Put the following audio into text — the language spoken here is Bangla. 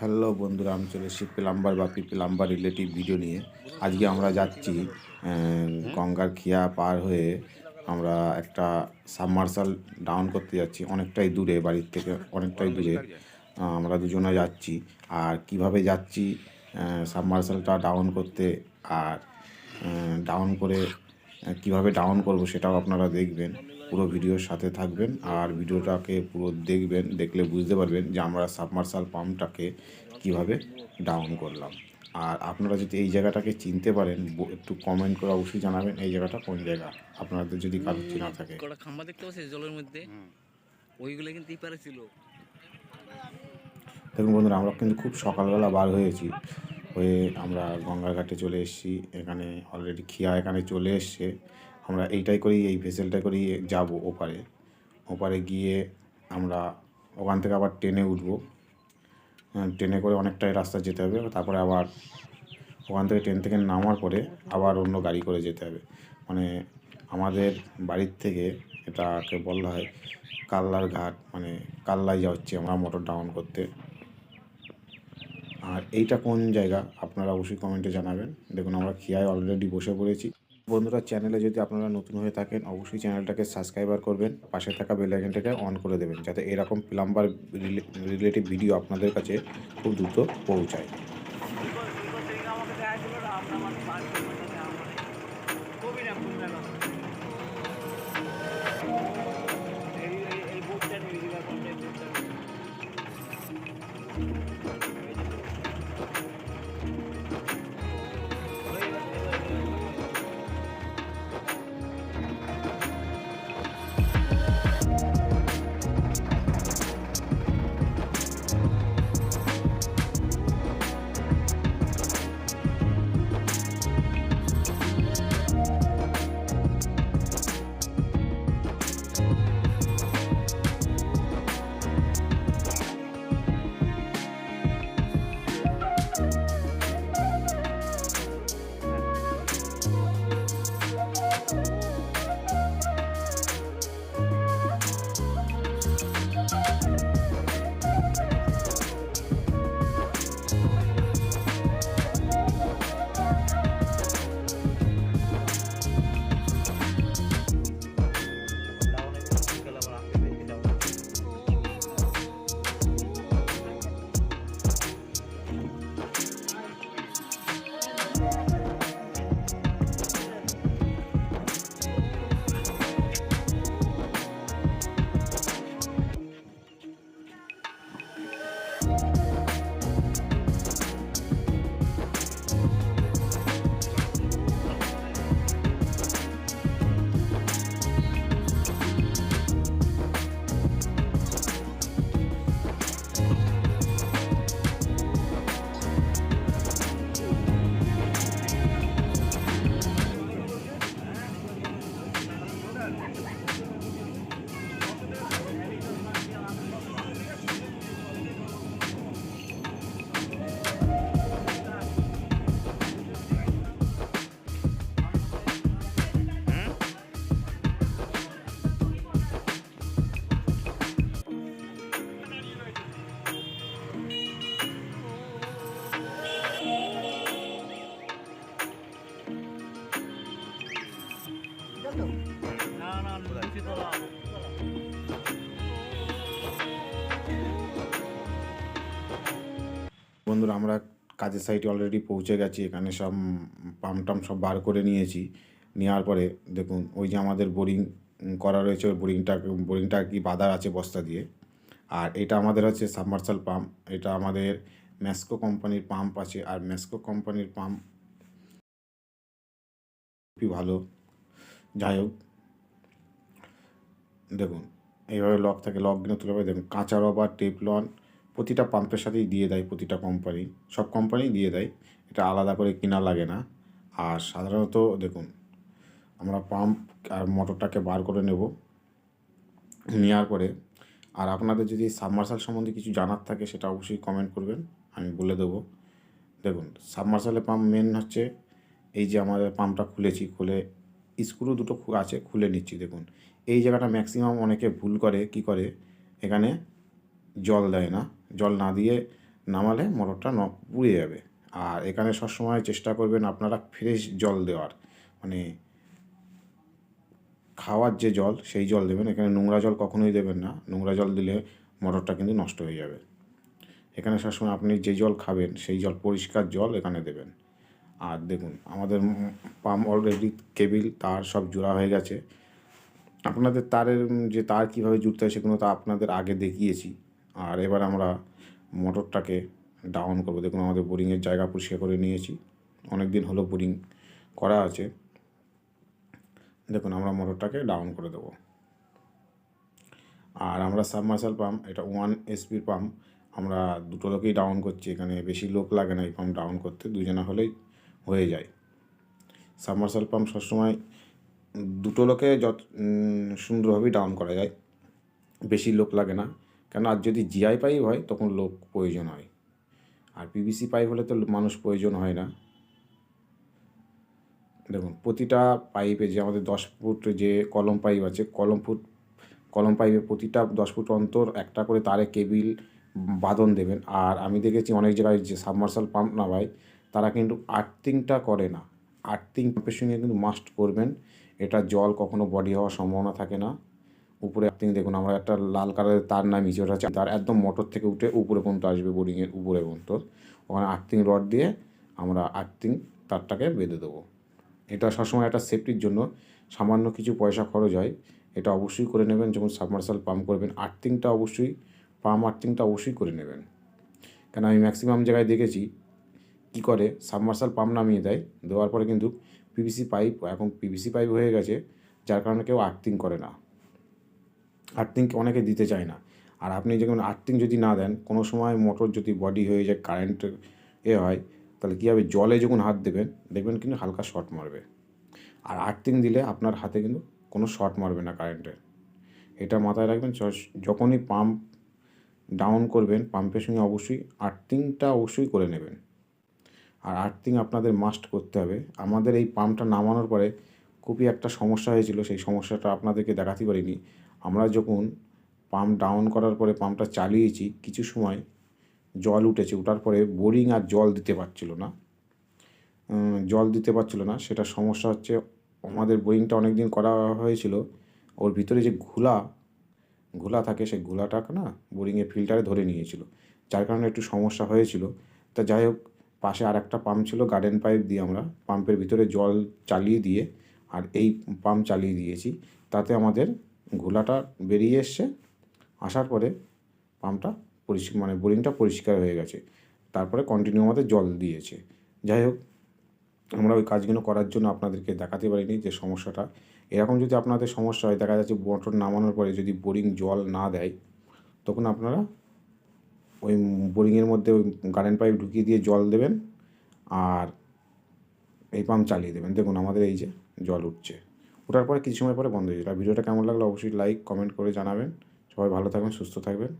হ্যালো বন্ধুরা আমি চলে এসেছি প্লাম্বার বা প্লাম্বার রিলেটিভ ভিডিও নিয়ে। আজকে আমরা যাচ্ছি গঙ্গার খিয়া পার হয়ে আমরা একটা সাবমার্শাল ডাউন করতে যাচ্ছি। অনেকটাই দূরে, বাড়ির থেকে অনেকটাই দূরে। আমরা দুজনে যাচ্ছি। আর কীভাবে যাচ্ছি সাবমার্শালটা ডাউন করতে আর ডাউন করে কীভাবে ডাউন করব সেটাও আপনারা দেখবেন। পুরো ভিডিওর সাথে থাকবেন আর ভিডিওটাকে পুরো দেখবেন দেখলে বুঝতে পারবেন যে আমরা সাবমার্শাল পাম্পটাকে কীভাবে ডাউন করলাম। আর আপনারা যদি এই জায়গাটাকে চিনতে পারেন একটু কমেন্ট করে অবশ্যই জানাবেন এই জায়গাটা কোন জায়গা। আপনাদের যদি কারও চেনা থাকে। খাম্বা দেখতে পাচ্ছিস জলের মধ্যে। ওইগুলো কিন্তু এই ছিল। দেখুন বন্ধুরা আমরা কিন্তু খুব সকালবেলা বার হয়েছি। হয়ে আমরা গঙ্গার ঘাটে চলে এসেছি। এখানে অলরেডি খিয়া এখানে চলে এসছে। আমরা এইটাই করেই এই ভেসেলটা করেই যাব ওপারে। ওপারে গিয়ে আমরা ওখান থেকে আবার ট্রেনে উঠবো। হ্যাঁ, ট্রেনে করে অনেকটাই রাস্তা যেতে হবে তারপরে আবার ওখান থেকে ট্রেন থেকে নামার পরে আবার অন্য গাড়ি করে যেতে হবে। মানে আমাদের বাড়ির থেকে এটাকে বলা হয় কাল্লার ঘাট মানে কাল্লায় যাচ্ছি আমরা মোটর ডাউন করতে। আর এইটা কোন জায়গা? আপনারা অবশ্যই কমেন্টে জানাবেন। দেখুন আমরা খিয়ায় অলরেডি বসে পড়েছি। বন্ধুরা, চ্যানেলে যদি আপনারা নতুন হয়ে থাকেন, অবশ্যই চ্যানেলটাকে সাবস্ক্রাইবার করবেন। পাশে থাকা বেল আইকনটাকে অন করে দেবেন, যাতে এরকম প্লাম্বার রিলেটিভ ভিডিও আপনাদের কাছে খুব দ্রুত পৌঁছায়। বন্ধুরা, আমরা কাজের সাইটে অলরেডি পৌঁছে গেছি, এখানে সব পাম্প টাম সব বার করে নিয়েছি। নেওয়ার পরে দেখুন, ওই যে আমাদের বোরিং করা রয়েছে, ওই বোরিংটা বোরিংটা কি বাঁধা আছে বস্তা দিয়ে। আর এটা আমাদের হচ্ছে সাবমার্সাল পাম্প এটা আমাদের ম্যাস্কো কোম্পানির পাম্প আছে, আর ম্যাস্কো কোম্পানির পাম্প খুবই ভালো। যাই হোক, দেখুন, এইভাবে লক থাকে লক কিনে তুলে দেখুন কাঁচা রবার টেপলন প্রতিটা পাম্পের সাথেই দিয়ে দেয় প্রতিটা কোম্পানি সব কোম্পানি দিয়ে দেয়। এটা আলাদা করে কেনা লাগে না। আর সাধারণত দেখুন, আমরা পাম্প আর মোটরটাকে বার করে নেব নেওয়ার পরে। আর আপনাদের যদি সাবমার্সাল সম্বন্ধে কিছু জানার থাকে, সেটা অবশ্যই কমেন্ট করবেন, আমি বলে দেবো। দেখুন সাবমার্সালের পাম্প মেন হচ্ছে এই যে আমাদের পাম্পটা খুলেছি, খুলে স্ক্রু দুটো আছে, খুলে নিচ্ছি, দেখুন। এই জায়গাটা ম্যাক্সিমাম অনেকে ভুল করে, কি করে? এখানে জল দেয় না। জল না দিয়ে নামালে মোটরটা ন পুড়ে যাবে। আর এখানে সবসময় চেষ্টা করবেন আপনারা ফ্রেশ জল দেওয়ার। মানে খাওয়ার যে জল, সেই জল দেবেন। এখানে নোংরা জল কখনোই দেবেন না। নোংরা জল দিলে মোটরটা কিন্তু নষ্ট হয়ে যাবে। এখানে সবসময় আপনি যে জল খাবেন, সেই জল, পরিষ্কার জল এখানে দেবেন। আর দেখুন, আমাদের পাম্প অলরেডি কেবিল, তার সব জোড়া হয়ে গেছে। আপনাদের তারের যে তার কীভাবে জুড়তে হয় সেগুলো তো আপনাদের আগে দেখিয়েছি। আর এবার আমরা মোটরটাকে ডাউন করব। দেখুন, আমাদের বোরিংয়ের জায়গা পরিষ্কার করে নিয়েছি। অনেক দিন হলো বোরিং করা আছে। দেখুন, আমরা মোটরটাকে ডাউন করে দেবো। আর আমরা সাবমার্সাল পাম্প এটা ওয়ান এসপির পাম্প আমরা দুটো লোকেই ডাউন করছি। এখানে বেশি লোক লাগে না এই পাম্প ডাউন করতে, দুজনা হলেই হয়ে যায়। সাবমার্সাল পাম্প সবসময় দুটো লোকে যত সুন্দরভাবেই ডাউন করা যায়। বেশি লোক লাগে না। কেন আর যদি জিআই পাইপ হয়, তখন লোক প্রয়োজন হয়। আর পিভিসি পাইপ হলে তো মানুষ প্রয়োজন হয় না। দেখুন, প্রতিটা পাইপে যে আমাদের দশ ফুট যে কলম পাইপ আছে, কলম ফুট, কলম পাইপে প্রতিটা দশ ফুট অন্তর একটা করে তারে কেবিল বাঁধন দেবেন। আর আমি দেখেছি অনেক জায়গায় যে সাবমার্সাল পাম্প নামায় তারা কিন্তু আর্থিংটা করে না। আর্থিং পাম্পের সঙ্গে কিন্তু মাস্ট করবেন। এটা জল কখনো বডি হওয়ার সম্ভাবনা থাকে না। উপরে আর্থিং দেখুন, আমরা একটা লাল কালারের তার নামিয়েছি, ওটা তার একদম মোটর থেকে উঠে উপরে পর্যন্ত আসবে বোরিংয়ের উপরে পর্যন্ত। ওখানে আর্থিং রড দিয়ে আমরা আর্থিং তারটাকে বেঁধে দেবো। এটা সবসময় একটা সেফটির জন্য। সামান্য কিছু পয়সা খরচ হয়, এটা অবশ্যই করে নেবেন। যখন সাবমার্সাল পাম্প করবেন আর্থিংটা অবশ্যই পাম্প আর্থিংটা অবশ্যই করে নেবেন। কেন আমি ম্যাক্সিমাম জায়গায় দেখেছি, কি করে? সাবমার্সাল পাম্প নামিয়ে দেয়, দেওয়ার পরে কিন্তু পিভিসি পাইপ এখন পিভিসি পাইপ হয়ে গেছে, যার কারণে কেউ আর্থিং করে না। আর্থিং অনেকে দিতে চায় না। আর আপনি যখন আর্থিং যদি না দেন, কোনো সময় মোটর যদি বডি হয়ে যায় কারেন্ট এ হয়, তাহলে কী হবে? জলে যখন হাত দেবেন, দেখবেন কিন্তু হালকা শর্ট মারবে। আর আর্থিং দিলে আপনার হাতে কিন্তু কোনো শর্ট মারবে না কারেন্টের এটা মাথায় রাখবেন যখনই পাম্প ডাউন করবেন পাম্পের সঙ্গে অবশ্যই আর্থিংটা অবশ্যই করে নেবেন। আর আর্থিং আপনাদের মাস্ট করতে হবে। আমাদের এই পাম্পটা নামানোর পরে খুবই একটা সমস্যা হয়েছিল, সেই সমস্যাটা আপনাদেরকে দেখাতে পারিনি। আমরা যখন পাম্প ডাউন করার পরে পাম্পটা চালিয়েছি, কিছু সময় জল উঠেছে ওঠার পরে বোরিং আর জল দিতে পারছিল না। জল দিতে পারছিল না, সেটা সমস্যা হচ্ছে আমাদের বোরিংটা অনেক দিন করা হয়েছিল। ওর ভিতরে যে ঘোলা ঘোলা থাকে, সেই ঘোলাটাকে না বোরিংয়ে ফিল্টারে ধরে নিয়েছিল, যার কারণে একটু সমস্যা হয়েছিল। তা যাই হোক, পাশে আর একটা পাম্প ছিল, গার্ডেন পাইপ দিয়ে আমরা পাম্পের ভিতরে জল চালিয়ে দিয়ে আর এই পাম্প চালিয়ে দিয়েছি, তাতে আমাদের ঘোলাটা বেরিয়ে এসছে। আসার পরে পাম্পটা পরিষ্কার মানে বোরিংটা পরিষ্কার হয়ে গেছে। তারপরে কন্টিনিউ আমাদের জল দিয়েছে। যাই হোক, আমরা ওই কাজগুলো করার জন্য আপনাদেরকে দেখাতে পারিনি যে সমস্যাটা। এরকম যদি আপনাদের সমস্যা হয়, দেখা যাচ্ছে মোটর নামানোর পরে যদি বোরিং জল না দেয়, তখন আপনারা ওই বোরিংয়ের মধ্যে ওই কারেন্ট পাইপ ঢুকিয়ে দিয়ে জল দেবেন আর এই পাম্প চালিয়ে দেবেন। দেখুন, আমাদের এই যে জল উঠছে। ওঠার পরে কিছু সময় পরে বন্ধ হয়ে যাবে। আর ভিডিওটা কেমন লাগল অবশ্যই লাইক কমেন্ট করে জানাবেন। সবাই ভালো থাকবেন, সুস্থ থাকবেন।